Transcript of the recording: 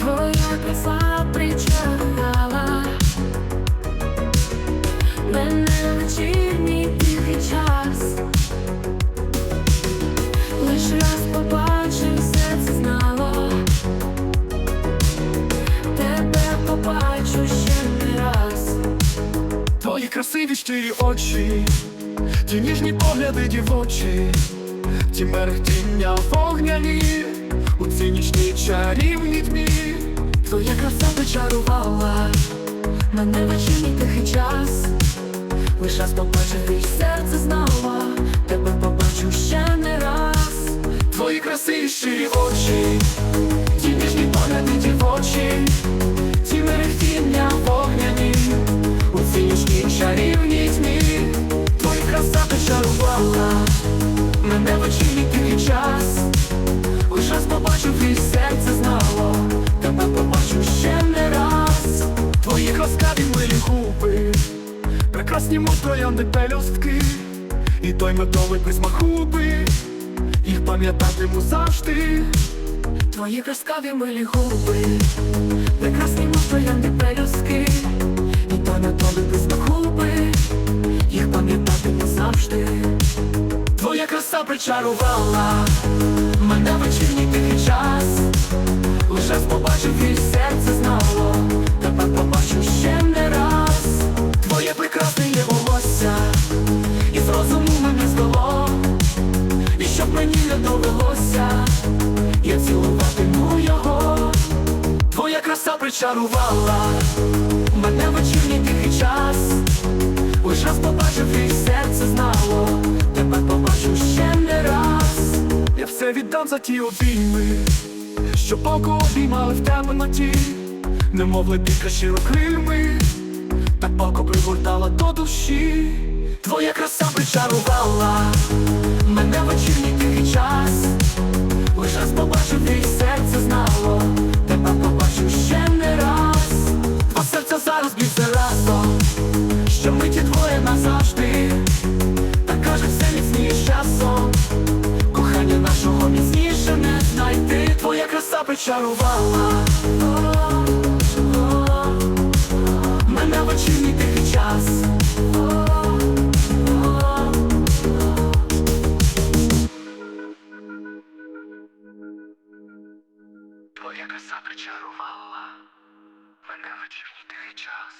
Твоя краса причарувала мене вечірній тихий час. Лиш раз побачив, серце знало, тебе побачу ще не раз. Твої красиві щирі очі, ті ніжні погляди дівочі, ті мерехтіння вогняні, у цій чарівні тьмі, Твоя краса зачарувала мене вечірній тихий час. Лиш раз побачив і серце знала, тебе побачу ще не раз. твої красиві очі, мов троянди пелюстки, і той медовий присмак губи, їх пам'ятатиму завжди. Твої казкаві милі губи, прекрасні троянди пелюстки, і то на тобі близько губи, їх пам'ятатиму завжди. Твоя краса причарувала мене вечірній тихий час. Довелося, я цілуватиму його. Твоя краса причарувала мене вечірній тихий час. Лиш раз побачив і серце знало, тепер побачу ще не раз. Я все віддам за ті обійми, що поку обіймали в темноті, немов лебідка широкрими, так палко пригортала до душі. Твоя краса причарувала причарувала мене в вечірній тихий час. Твоя краса причарувала мене в вечірній тихий час.